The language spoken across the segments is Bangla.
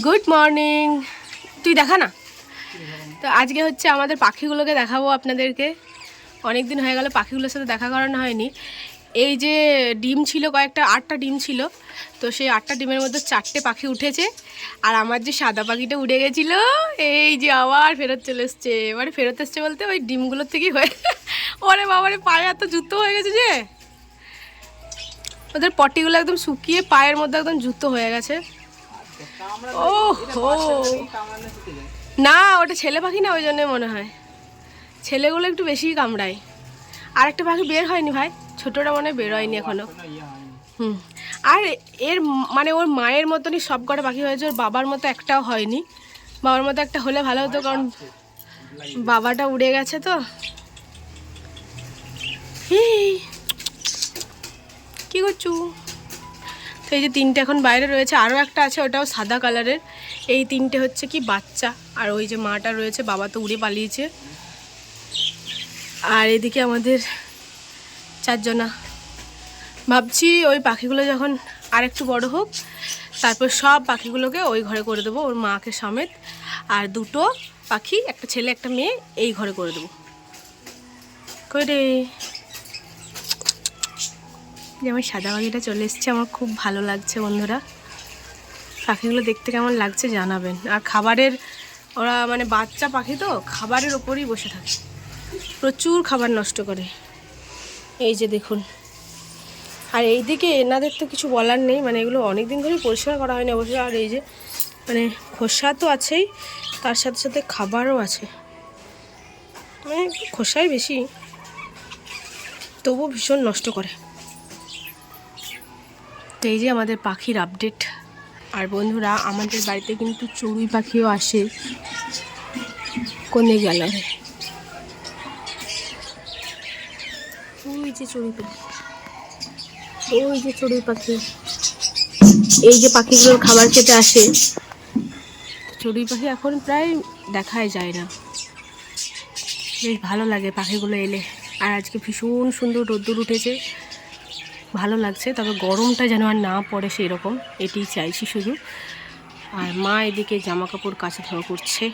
গুড মর্নিং তুই দেখা না? তো আজকে হচ্ছে আমাদের পাখিগুলোকে দেখাবো আপনাদেরকে। অনেক দিন হয়ে গেল পাখিগুলোর সাথে দেখা করানো হয়নি। এই যে ডিম ছিল, কয়েকটা, আটটা ডিম ছিল, তো সেই আটটা ডিমের মধ্যে চারটে পাখি উঠেছে। আর আমার যে সাদা পাখিটা উড়ে গেছিল, এই যে আবার ফেরত চলে এসছে। এবারে ফেরত এসছে বলতে ওই ডিমগুলোর থেকেই হয়ে ওরে বাবারে, পায়ে এত জুতো হয়ে গেছে যে। ওদের পটিগুলো একদম শুকিয়ে পায়ের মধ্যে একদম জুতো হয়ে গেছে। ও না ওটা ছেলে পাখি না ওই জন্যই মনে হয়। ছেলেগুলো একটু বেশিই কামড়ায়। আর একটা পাখি বের হয়নি ভাই ছোটটা মনে হয় বের হয়নি এখনও। হুম। আর এর মানে ওর মায়ের মতনই সব কটা পাখি হয়েছে ওর বাবার মতো একটাও হয়নি। বাবার মতো একটা হলে ভালো হতো কারণ বাবাটা উড়ে গেছে তো। কি করছু? এই যে তিনটে এখন বাইরে রয়েছে আরও একটা আছে, ওটাও সাদা কালারের। এই তিনটে হচ্ছে কি বাচ্চা, আর ওই যে মাটা রয়েছে, বাবা তো উড়ে পালিয়েছে। আর এদিকে আমাদের চারজনা। ভাবছি ওই পাখিগুলো যখন আর একটু বড় হোক, তারপর সব পাখিগুলোকে ওই ঘরে করে দেবো, ওর মাকে সমেত। আর দুটো পাখি, একটা ছেলে, একটা মেয়ে, এই ঘরে করে দেবো। করে যে আমার সাদা পাখিটা চলে এসছে, আমার খুব ভালো লাগছে বন্ধুরা। পাখিগুলো দেখতে কেমন লাগছে জানাবেন। আর খাবারের, ওরা মানে বাচ্চা পাখি তো, খাবারের ওপরেই বসে থাকে। প্রচুর খাবার নষ্ট করে। এই যে দেখুন। আর এই দিকে এনাদের তো কিছু বলার নেই মানে এগুলো অনেক দিন ধরেই পরিষ্কার করা হয়নি অবশ্যই আর এই যে মানে খোসা তো আছেই, তার সাথে সাথে খাবারও আছে। মানে খোসাই বেশি, তবুও ভীষণ নষ্ট করে। তো এই যে আমাদের পাখির আপডেট আর বন্ধুরা, আমাদের বাড়িতে কিন্তু চড়ুই পাখিও আসে। কোনে গেল? ওই যে চড়ুই পাখি। ওই যে চড়ুই পাখি। এই যে পাখিগুলোর খাবার খেতে আসে। চড়ুই পাখি এখন প্রায় দেখাই যায় না। বেশ ভালো লাগে পাখিগুলো এলে। আর আজকে ভীষণ সুন্দর রোদ্দুর উঠেছে। ভালো লাগছে, তবে গরমটা যেন আর না পড়ে সেই রকম এটি চাইছি শুধু। আর মা এদিকে জামা কাপড় কাছে ধোয়া করছে।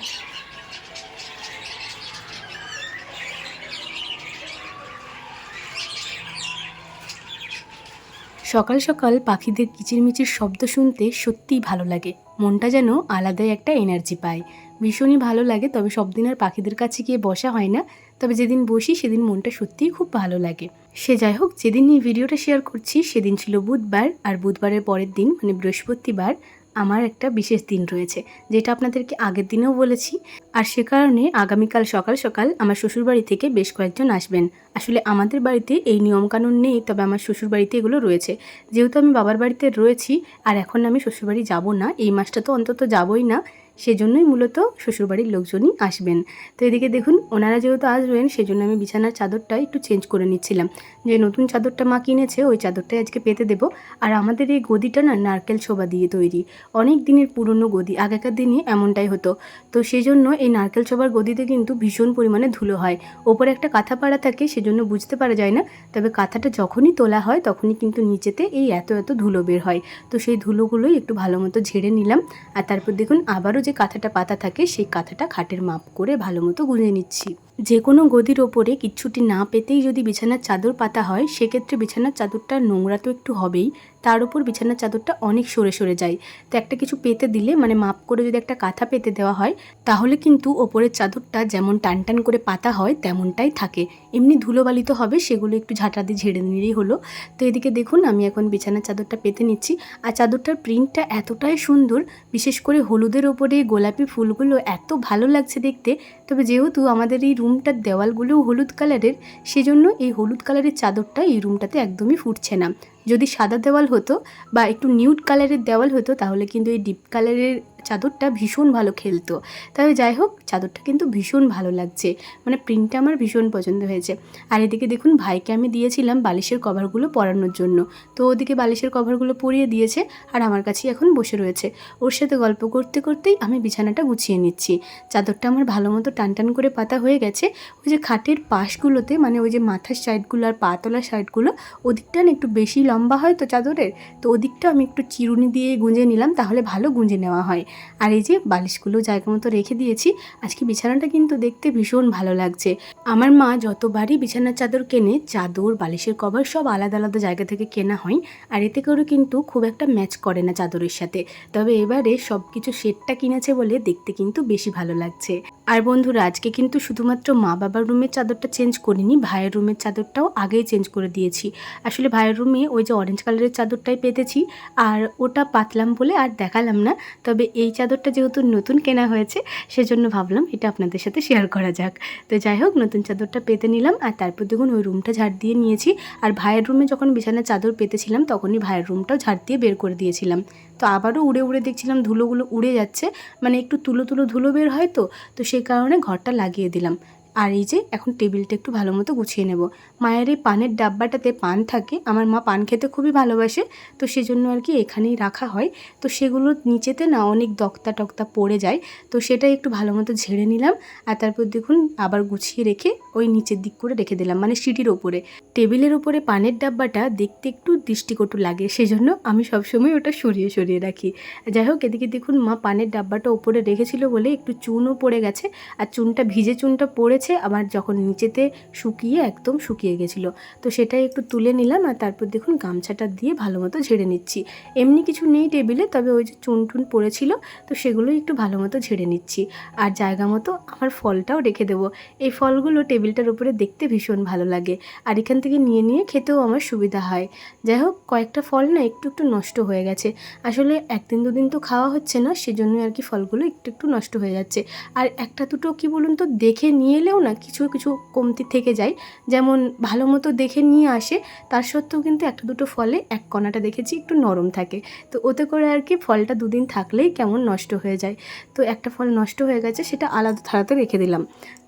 সকাল সকাল পাখিদের কিচিরমিচির শব্দ শুনতে সত্যিই ভালো লাগে। মনটা যেন আলাদাই একটা এনার্জি পায়। ভীষণই ভালো লাগে, তবে সব দিন আর পাখিদের কাছে গিয়ে বসা হয় না। তবে যেদিন বসি সেদিন মনটা সত্যিই খুব ভালো লাগে। সে যাই হোক, যেদিন এই ভিডিওটা শেয়ার করছি সেদিন ছিল বুধবার আর বুধবারের পরের দিন মানে বৃহস্পতিবার, আমার একটা বিশেষ দিন রয়েছে, যেটা আপনাদেরকে আগের দিনেও বলেছি। আর সে কারণে আগামীকাল সকাল সকাল আমার শ্বশুরবাড়ি থেকে বেশ কয়েকজন আসবেন। আসলে আমাদের বাড়িতে এই নিয়মকানুন নেই, তবে আমার শ্বশুরবাড়িতে এগুলো রয়েছে। যেহেতু আমি বাবার বাড়িতে রয়েছি, আর এখন আমি শ্বশুরবাড়ি যাব না, এই মাসটা তো অন্তত যাবই না। সেজন্যই মূলত শ্বশুরবাড়ির লোকজনই আসবেন। তো এদিকে দেখুন, ওনারা যেহেতু আসবেন, সেজন্য আমি বিছানার চাদরটা একটু চেঞ্জ করে নিচ্ছিলাম। যে নতুন চাদরটা মা কিনেছে, ওই চাদরটাই আজকে পেতে দেবো। আর আমাদের এই গদিটা না নারকেল ছোবা দিয়ে তৈরি। অনেক দিনের পুরনো গদি, আগেকার দিনে এমনটাই হতো। তো সেই জন্য এই নারকেল ছোবার গদিতে কিন্তু ভীষণ পরিমাণে ধুলো হয়। ওপরে একটা কাঁথা পাড়া থাকে, সেজন্য বুঝতে পারা যায় না। তবে কাঁথাটা যখনই তোলা হয়, তখনই কিন্তু নিচেতে এই এত এত ধুলো বের হয়। তো সেই ধুলোগুলোই একটু ভালো মতো ঝেড়ে নিলাম। আর তারপর দেখুন, আবারও যে কাঁথাটা পাতা থাকে, সেই কাঁথাটা খাটের মাপ করে ভালো মতো গুঁজে নিচ্ছি। যে কোনো গদির ওপরে কিচ্ছুটি না পেতেই যদি বিছানার চাদর পাতা হয়, সেক্ষেত্রে বিছানার চাদরটা নোংরা তো একটু হবেই তার উপর বিছানার চাদরটা অনেক সরে সরে যায়। তো একটা কিছু পেতে দিলে মানে মাপ করে যদি একটা কাঁথা পেতে দেওয়া হয়, তাহলে কিন্তু ওপরের চাদরটা যেমন টান টান করে পাতা হয়, তেমনটাই থাকে। এমনি ধুলোবালি তো হবে, সেগুলো একটু ঝাঁটা দিয়ে ঝেড়ে নিলেই হলো। তো এদিকে দেখুন, আমি এখন বিছানার চাদরটা পেতে নিচ্ছি। আর চাদরটার প্রিন্টটা এতটাই সুন্দর, বিশেষ করে হলুদের ওপরে গোলাপি ফুলগুলো এত ভালো লাগছে দেখতে। তবে যেহেতু আমাদের এই রুমটার দেওয়ালগুলোও হলুদ কালারের, সেজন্য এই হলুদ কালারের চাদরটা এই রুমটাতে একদমই ফুটছে না। যদি সাদা দেওয়াল হতো বা একটু নিউড কালারের দেওয়াল হতো, তাহলে কিন্তু এই ডিপ কালারের চাদরটা ভীষণ ভালো খেলতো। তবে যাই হোক, চাদরটা কিন্তু ভীষণ ভালো লাগছে। মানে প্রিন্টটা আমার ভীষণ পছন্দ হয়েছে। আর এদিকে দেখুন, ভাইকে আমি দিয়েছিলাম বালিশের কভারগুলো পরানোর জন্য। তো ওদিকে বালিশের কভারগুলো পরিয়ে দিয়েছে আর আমার কাছেই এখন বসে রয়েছে। ওর সাথে গল্প করতে করতেই আমি বিছানাটা গুছিয়ে নিচ্ছি। চাদরটা আমার ভালো মতো টান টান করে পাতা হয়ে গেছে। ওই যে খাটের পাশগুলোতে মানে ওই যে মাথার সাইডগুলো আর পা তোলার সাইডগুলো ওদিকটা না একটু বেশি লম্বা হয় তো চাদরের। তো ওদিকটা আমি একটু চিরুনি দিয়ে গুঁজে নিলাম, তাহলে ভালো গুঁজে নেওয়া হয়। আর এই যে বালিশগুলো জায়গা মতো রেখে দিয়েছি, আজকে বিছানাটা কিন্তু দেখতে ভীষণ ভালো লাগছে। আমার মা যতবারই বিছানার চাদর কেনে, চাদর, বালিশের কভার সব আলাদা আলাদা জায়গা থেকে কেনা হয়, আর এতে করে কিন্তু খুব একটা ম্যাচ করে না চাদরের সাথে। তবে এবারে সব কিছু সেটটা কিনেছে বলে দেখতে কিন্তু বেশি ভালো লাগছে। আর বন্ধুরা, আজকে কিন্তু শুধুমাত্র মা বাবার রুমের চাদরটা চেঞ্জ করিনি, ভাইয়ের রুমের চাদরটাও আগেই চেঞ্জ করে দিয়েছি। আসলে ভাইয়ের রুমে ওই যে অরেঞ্জ কালারের চাদরটাই পেতেছি, আর ওটা পাতলাম বলে আর দেখালাম না, তবে এই চাদরটা যেহেতু নতুন কেনা হয়েছে, সেজন্য ভাবলাম এটা আপনাদের সাথে শেয়ার করা যাক। তো যাই হোক, নতুন চাদরটা পেতে নিলাম, আর তারপর দেখুন ওই রুমটা ঝাড় দিয়ে নিয়েছি, আর ভাইয়ের রুমে যখন বিছানার চাদর পেতেছিলাম, তখনই ভাইয়ের রুমটাও ঝাড় দিয়ে বের করে দিয়েছিলাম। তো আবারও উড়ে উড়ে দেখছিলাম ধুলোগুলো উড়ে যাচ্ছে। মানে একটু তুলো তুলো ধুলো বের হয় তো তো সেই কারণে ঘরটা লাগিয়ে দিলাম। আর এই যে এখন টেবিলটা একটু ভালো মতো গুছিয়ে নেব। মায়ের এই পানের ডাব্বাটাতে পান থাকে। আমার মা পান খেতে খুবই ভালোবাসে। তো সেজন্য আর কি এখানেই রাখা হয়। তো সেগুলো নিচেতে না অনেক দক্তা টক্তা পড়ে যায়। তো সেটা একটু ভালো মতো ঝেড়ে নিলাম। আর তারপর দেখুন আবার গুছিয়ে রেখে ওই নিচের দিক করে রেখে দিলাম মানে সিটির ওপরে। টেবিলের ওপরে পানের ডাব্বাটা দেখতে একটু দৃষ্টিকটু লাগে। সেজন্য আমি সবসময় ওটা সরিয়ে সরিয়ে রাখি। যাই হোক, এদিকে দেখুন মা পানের ডাব্বাটা ওপরে রেখেছিল বলে একটু চুনও পড়ে গেছে। আর চুনটা, ভিজে চুনটা পড়েছে আবার যখন নিচেতে শুকিয়ে একদম শুকিয়ে গেছিল। তো সেটাই একটু তুলে নিলাম আর তারপর দেখুন গামছাটা দিয়ে ভালো মতো ঝেড়ে নিচ্ছি। এমনি কিছু নেই টেবিলে, তবে ওই যে চুন টুন পড়েছিল, তো সেগুলোই একটু ভালো মতো ঝেড়ে নিচ্ছি। আর জায়গা মতো আমার ফলটাও রেখে দেবো। এই ফলগুলো টেবিলটার উপরে দেখতে ভীষণ ভালো লাগে আর এখান থেকে নিয়ে নিয়ে খেতেও আমার সুবিধা হয়। যাই হোক, কয়েকটা ফল না একটু একটু নষ্ট হয়ে গেছে। আসলে একদিন, দুদিন তো খাওয়া হচ্ছে না, সেজন্যই আর কি ফলগুলো একটু একটু নষ্ট হয়ে যাচ্ছে। আর একটা দুটো কি বলুন তো, দেখে নিয়ে এলেও না কিছু কিছু কমতি থেকে যায়। যেমন ভালো মতো দেখে নিয়ে আসে, তার সত্ত্বেও কিন্তু একটা দুটো ফলে এক কণাটা দেখেছি একটু নরম থাকে। তো ওতে করে আর কি ফলটা দুদিন থাকলেই কেমন নষ্ট হয়ে যায়। তো একটা ফল নষ্ট হয়ে গেছে সেটা আলাদা থালাতে রেখে দিলাম।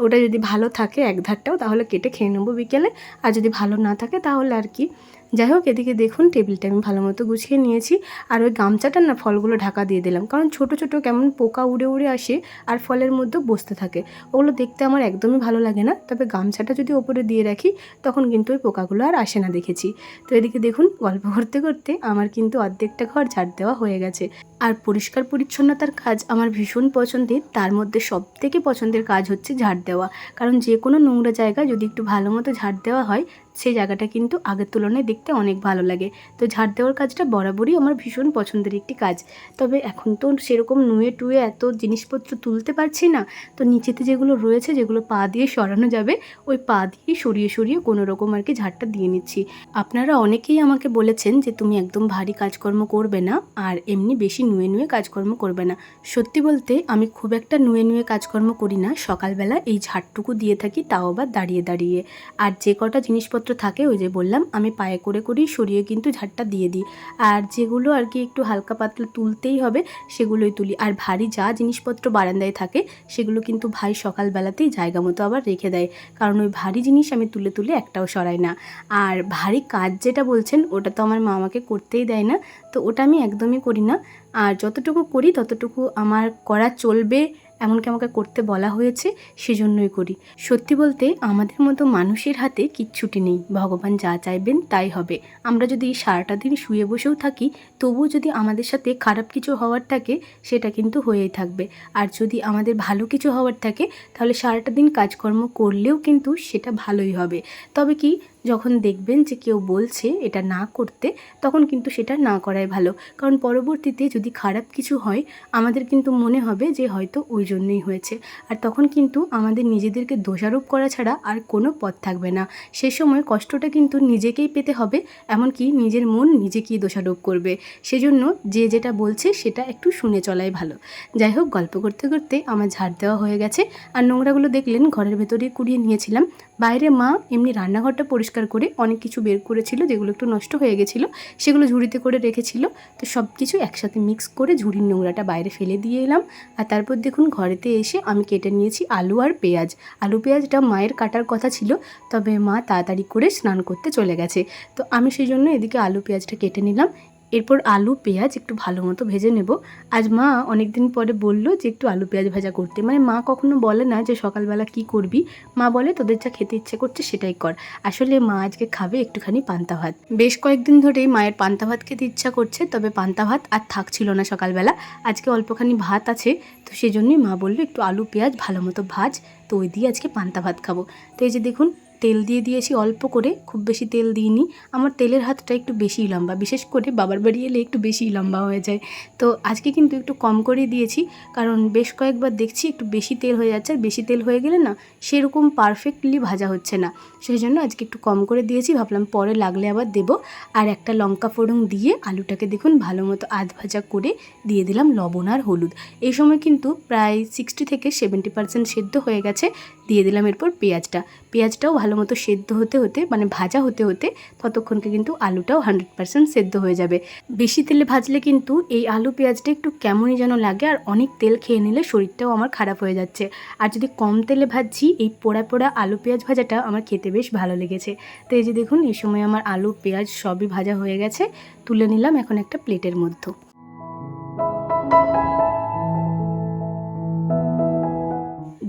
ওটা যদি ভালো থাকে এক ধারটাও তাহলে কেটে খেয়ে নেব বিকেলে। আর যদি ভালো না থাকে তাহলে আর কি যাই হোক, এদিকে দেখুন টেবিলটা আমি ভালো মতো গুছিয়ে নিয়েছি। আর ওই গামছাটা না ফলগুলো ঢাকা দিয়ে দিলাম। কারণ ছোট ছোট কেমন পোকা উড়ে উড়ে আসে আর ফলের মধ্যে বসতে থাকে। ওগুলো দেখতে আমার একদমই ভালো লাগে না। তবে গামছাটা যদি ওপরে দিয়ে রাখি, তখন কিন্তু ওই পোকাগুলো আর আসে না দেখেছি। তো এদিকে দেখুন, গল্প করতে করতে আমার কিন্তু অর্ধেকটা ঘর ঝাড় দেওয়া হয়ে গেছে। আর পরিষ্কার পরিচ্ছন্নতার কাজ আমার ভীষণ পছন্দের। তার মধ্যে সব থেকে পছন্দের কাজ হচ্ছে ঝাড় দেওয়া। কারণ যে কোনো নোংরা জায়গা যদি একটু ভালো মতো ঝাড় দেওয়া হয় সেই জায়গাটা কিন্তু আগের তুলনায় দেখতে অনেক ভালো লাগে। তো ঝাড় দেওয়ার কাজটা বরাবরই আমার ভীষণ পছন্দের একটি কাজ। তবে এখন তো সেরকম নুয়ে টুয়ে এত জিনিসপত্র তুলতে পারছি না। তো নিচেতে যেগুলো রয়েছে, যেগুলো পা দিয়ে সরানো যাবে, ওই পা দিয়ে সরিয়ে সরিয়ে কোনো রকম আর কি ঝাড়টা দিয়ে নিচ্ছি। আপনারা অনেকেই আমাকে বলেছেন যে, তুমি একদম ভারী কাজকর্ম করবে না আর এমনি বেশি নুয়ে নুয়ে কাজকর্ম করবে না। সত্যি বলতে, আমি খুব একটা নুয়ে নুয়ে কাজকর্ম করি না। সকালবেলা এই ঝাড়টুকু দিয়ে থাকি, তাও আবার দাঁড়িয়ে দাঁড়িয়ে। আর যে কটা জিনিসপত্র থাকে, ওই যে বললাম, আমি পায়ে করে করেই সরিয়ে কিন্তু ঝাড়টা দিয়ে দিই। আর যেগুলো আর কি একটু হালকা পাতলা তুলতেই হবে, সেগুলোই তুলি। আর ভারী যা জিনিসপত্র বারান্দায় থাকে, সেগুলো কিন্তু ভাই সকালবেলাতেই জায়গা মতো আবার রেখে দেয়। কারণ ওই ভারী জিনিস আমি তুলে তুলে একটাও সরাই না। আর ভারী কাজ যেটা বলছেন, ওটা তো আমার মা আমাকে করতেই দেয় না, তো ওটা আমি একদমই করি না। আর যতটুকু করি, ততটুকু আমার করা চলবে এমনকি আমাকে করতে বলা হয়েছে সেজন্যই করি। সত্যি বলতে আমাদের মতো মানুষের হাতে কিচ্ছুটি নেই। ভগবান যা চাইবেন তাই হবে। আমরা যদি সারাটা দিন শুয়ে বসেও থাকি, তবুও যদি আমাদের সাথে খারাপ কিছু হওয়ার থাকে, সেটা কিন্তু হয়েই থাকবে। আর যদি আমাদের ভালো কিছু হওয়ার থাকে, তাহলে সারাটা দিন কাজকর্ম করলেও কিন্তু সেটা ভালোই হবে। তবে কি যখন দেখবেন যে কেউ বলছে এটা না করতে, তখন কিন্তু সেটা না করাই ভালো। কারণ পরবর্তীতে যদি খারাপ কিছু হয়, আমাদের কিন্তু মনে হবে যে হয়তো ওই জন্যই হয়েছে। আর তখন কিন্তু আমাদের নিজেদেরকে দোষারোপ করা ছাড়া আর কোনো পথ থাকবে না। সে সময় কষ্টটা কিন্তু নিজেকেই পেতে হবে, এমনকি নিজের মন নিজেকেই দোষারোপ করবে। সেজন্য যে যেটা বলছে সেটা একটু শুনে চলাই ভালো। যাই হোক, গল্প করতে করতে আমার ঝাড় দেওয়া হয়ে গেছে। আর নোংরাগুলো দেখলেন ঘরের ভেতরে কুড়িয়ে নিয়েছিলাম। বাইরে মা এমনি রান্নাঘরটা পরিষ্কার করে অনেক কিছু বের করেছিল, যেগুলো একটু নষ্ট হয়ে গেছিল, সেগুলো ঝুড়িতে করে রেখেছিল। তো সব কিছু একসাথে মিক্স করে ঝুড়ির নোংরাটা বাইরে ফেলে দিয়ে এলাম। আর তারপর দেখুন ঘরেতে এসে আমি কেটে নিয়েছি আলু আর পেঁয়াজ। আলু পেঁয়াজটা মায়ের কাটার কথা ছিল, তবে মা তাড়াতাড়ি করে স্নান করতে চলে গেছে। তো আমি সেই জন্য এদিকে আলু পেঁয়াজটা কেটে নিলাম। এরপর আলু, পেঁয়াজ একটু ভালো মতো ভেজে নেব। আজ মা অনেক দিন পরে বলল যে একটু আলু, পেঁয়াজ ভাজা করতে। মানে মা কখনো বলে না যে সকালবেলা কি করবি। মা বলে, তোদের যা খেতে ইচ্ছে করছে সেটাই কর। আসলে মা আজকে খাবে একটুখানি পান্তা ভাত। বেশ কয়েকদিন ধরেই মায়ের পান্তা ভাত খেতে ইচ্ছা করছে, তবে পান্তা ভাত আর থাকছিল না সকালবেলা। আজকে অল্পখানি ভাত আছে, তো সেই জন্যই মা বলল, একটু আলু, পেঁয়াজ ভালো মতো ভাজ। তো ওই দিয়ে আজকে পান্তা ভাত খাব। তো এই যে দেখুন তেল দিয়ে দিয়েছি অল্প করে, খুব বেশি তেল দিইনি। আমার তেলের হাতটা একটু বেশিই লম্বা, বিশেষ করে বাবার বাড়ি এলে একটু বেশিই লম্বা হয়ে যায়। তো আজকে কিন্তু একটু কম করে দিয়েছি, কারণ বেশ কয়েকবার দেখছি একটু বেশি তেল হয়ে যাচ্ছে, আর বেশি তেল হয়ে গেলে না সেরকম পারফেক্টলি ভাজা হচ্ছে না। সেই জন্য আজকে একটু কম করে দিয়েছি, ভাবলাম পরে লাগলে আবার দেবো। আর একটা লঙ্কা ফোড়ন দিয়ে আলুটাকে দেখুন ভালো মতো আধ ভাজা করে দিয়ে দিলাম লবণ আর হলুদ। এই সময় কিন্তু প্রায় সিক্সটি থেকে সেভেন্টি পার্সেন্ট সেদ্ধ হয়ে গেছে, দিয়ে দিলাম এরপর পেঁয়াজটা। পেঁয়াজটাও ভালো মতো সেদ্ধ হতে হতে মানে ভাজা হতে হতে ততক্ষণকে কিন্তু আলুটাও হান্ড্রেড পার্সেন্ট সেদ্ধ হয়ে যাবে। বেশি তেলে ভাজলে কিন্তু এই আলু পেঁয়াজটা একটু কেমনই যেন লাগে আর অনেক তেল খেয়ে নিলে শরীরটাও আমার খারাপ হয়ে যাচ্ছে। আর যদি কম তেলে ভাজছি, এই পোড়া পোড়া আলু পেঁয়াজ ভাজাটা আমার খেতে বেশ ভালো লেগেছে। তো এই যে দেখুন, এই সময় আমার আলু, পেঁয়াজ সবই ভাজা হয়ে গেছে। তুলে নিলাম এখন একটা প্লেটের মধ্যে।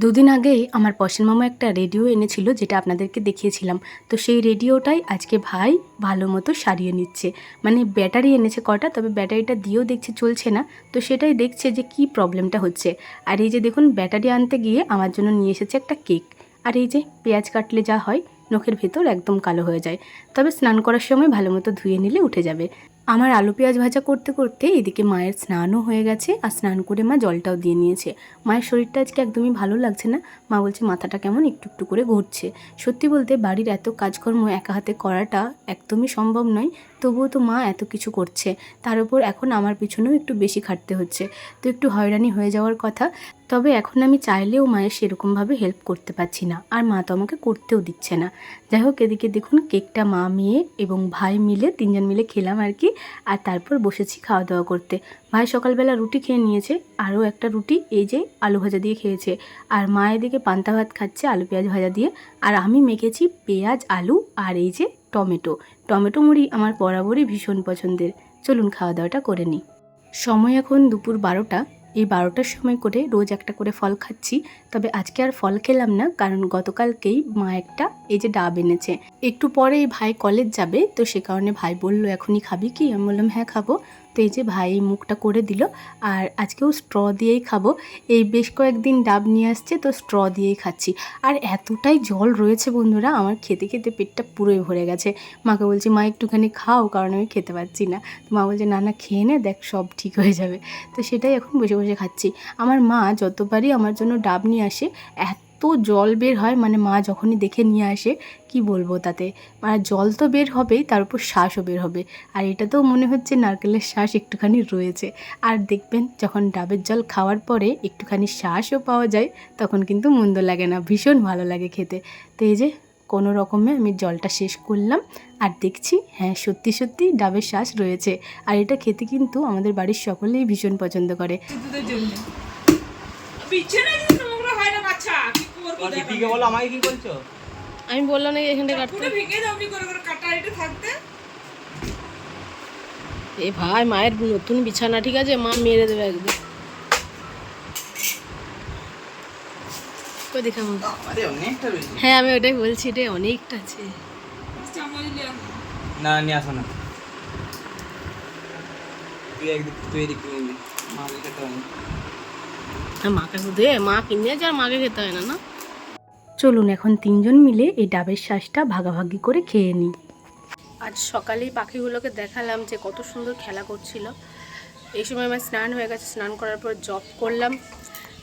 দুদিন আগেই আমার পশের মামা একটা রেডিও এনেছিল, যেটা আপনাদেরকে দেখিয়েছিলাম। তো সেই রেডিওটাই আজকে ভাই ভালো মতো সারিয়ে নিচ্ছে। মানে ব্যাটারি এনেছে কটা, তবে ব্যাটারিটা দিয়েও দেখছে চলছে না। তো সেটাই দেখছে যে কি প্রবলেমটা হচ্ছে। আর এই যে দেখুন, ব্যাটারি আনতে গিয়ে আমার জন্য নিয়ে এসেছে একটা কেক। আর এই যে পেঁয়াজ কাটলে যা হয়, নখের ভেতর একদম কালো হয়ে যায়। তবে স্নান করার সময় ভালো মতো ধুয়ে নিলে উঠে যাবে। আমার আলু পেঁয়াজ ভাজা করতে করতে এদিকে মায়ের স্নানও হয়ে গেছে আর স্নান করে মা জলটাও দিয়ে নিয়েছে। মায়ের শরীরটা আজকে একদমই ভালো লাগছে না। মা বলছে, মাথাটা কেমন একটু একটু করে ঘুরছে। সত্যি বলতে বাড়ির এত কাজকর্ম একা হাতে করাটা একদমই সম্ভব নয়। তবুও তো মা এত কিছু করছে। তার উপর এখন আমার পিছনেও একটু বেশি খাটতে হচ্ছে। তো একটু হয়রানি হয়ে যাওয়ার কথা, তবে এখন আমি চাইলেও মায়ের সেরকমভাবে হেল্প করতে পারছি না। আর মা তো আমাকে করতেও দিচ্ছে না। যাই হোক, এদিকে দেখুন কেকটা মা, মেয়ে এবং ভাই মিলে তিনজন মিলে খেলাম আর কি। আর তারপর বসেছি খাওয়া দাওয়া করতে। ভাই সকালবেলা রুটি খেয়ে নিয়েছে, আরও একটা রুটি, এই যে আলু ভাজা দিয়ে খেয়েছে। আর মা এদিকে পান্তা ভাত খাচ্ছে, আলু পেঁয়াজ ভাজা দিয়ে। আর আমি মেখেছি পেঁয়াজ, আলু আর এই যে টমেটো। টমেটো মুড়ি আমার বরাবরই ভীষণ পছন্দের। চলুন খাওয়া দাওয়াটা করে নিই। সময় এখন দুপুর বারোটা। এই বারোটার সময় করে রোজ একটা করে ফল খাচ্ছি। তবে আজকে আর ফল খেলাম না, কারণ গতকালকেই মা একটা এই যে ডাব এনেছে। একটু পরে এই ভাই কলেজ যাবে, তো সে কারণে ভাই বলল, এখনই খাবি কি? আমি বললাম হ্যাঁ খাব। তো এই যে ভাই মুখটা করে দিল, আর আজকেও স্ট্র দিয়েই খাব। এই বেশ কয়েকদিন ডাব নিয়ে আসছে, তো স্ট্র দিয়েই খাচ্ছি। আর এতটাই জল রয়েছে বন্ধুরা, আমার খেতে খেতে পেটটা পুরোই ভরে গেছে। মাকে বলছি, মা, একটুখানি খাও, কারণ আমি খেতে পারছি না। তো মা বলছে, না না, খেয়ে নে, দেখ সব ঠিক হয়ে যাবে। তো সেটাই এখন বসে বসে খাচ্ছি। আমার মা যতবারই আমার জন্য ডাব নিয়ে আসে, এত জল বের হয় মানে মা যখনই দেখে নিয়ে আসে, কি বলব তাতে? মানে জল তো বের হবেই, তার উপর শ্বাসও বের হবে। আর এটা তো মনে হচ্ছে নারকেলের শ্বাস একটুখানি রয়েছে। আর দেখবেন যখন ডাবের জল খাওয়ার পরে একটুখানি শ্বাসও পাওয়া যায়, তখন কিন্তু মন্দ লাগে না, ভীষণ ভালো লাগে খেতে। তো এই যে কোনো রকমে আমি জলটা শেষ করলাম আর দেখছি হ্যাঁ সত্যি সত্যি ডাবের শ্বাস রয়েছে। আর এটা খেতে কিন্তু আমাদের বাড়ির সকলেই ভীষণ পছন্দ করে। হয় আমি। বললাম না এখানটা কাটতে। পুরো ভেঙে দাওনি করে করে কাটা এটা থাকতে। এ ভাই মায়ের নতুন বিছানা ঠিক আছে? মা মেরে দেবে একদম হ্যাঁ আমি ওটাই বলছি রে অনেকটা আছে। না নিয়ে আসো না। মাকে দে মা কিনে মাকে খেতে হয় না না? চলুন এখন তিনজন মিলে এই ডাবের শ্বাসটা ভাগাভাগি করে খেয়ে নিই। আজ সকালেই পাখিগুলোকে দেখালাম যে কত সুন্দর খেলা করছিল। এই সময় আমার স্নান হয়ে গেছে স্নান করার পর জব করলাম।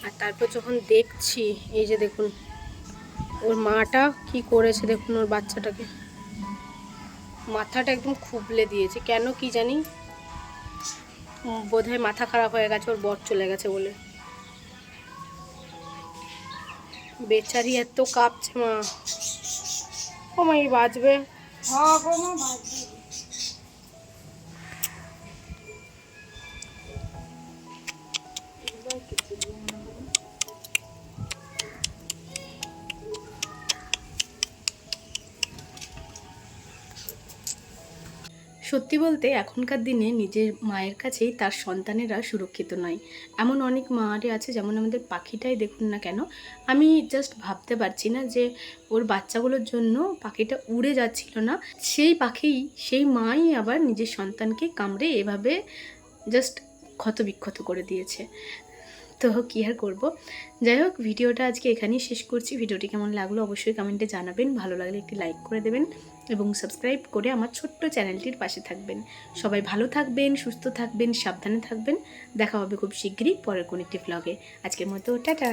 আর তারপর যখন দেখছি, এই যে দেখুন, ওর মাটা কি করেছে দেখুন ওর বাচ্চাটাকে। মাথাটা একদম খুবলে দিয়েছে। কেন কি জানি বোধহয় মাথা খারাপ হয়ে গেছে, ওর বর চলে গেছে বলে। বেচারি এত কাঁপছে মা। ও মা, এই বাঁচবে সত্যি বলতে এখনকার দিনে নিজের মায়ের কাছেই তার সন্তানেরা সুরক্ষিত নয়। এমন অনেক মারে আছে যেমন আমাদের পাখিটাই দেখুন না কেন, আমি জাস্ট ভাবতে পারছি না যে ওর বাচ্চাগুলোর জন্য পাখিটা উড়ে যাচ্ছিল না। সেই পাখি, সেই মাই আবার নিজের সন্তানকে কামড়ে এভাবে জাস্ট ক্ষত বিক্ষত করে দিয়েছে। তো কী আর করব? যাই হোক, ভিডিওটা আজকে এখানেই শেষ করছি। ভিডিওটি কেমন লাগল অবশ্যই কমেন্টে জানাবেন। ভালো লাগলে একটি লাইক করে দেবেন। এবং সাবস্ক্রাইব করে আমার ছোট্ট চ্যানেলটির পাশে থাকবেন। সবাই ভালো থাকবেন, সুস্থ থাকবেন, সাবধানে থাকবেন। দেখা হবে খুব শীঘ্রই পরের কোনো একটি ব্লগে আজকের মতো, টাটা!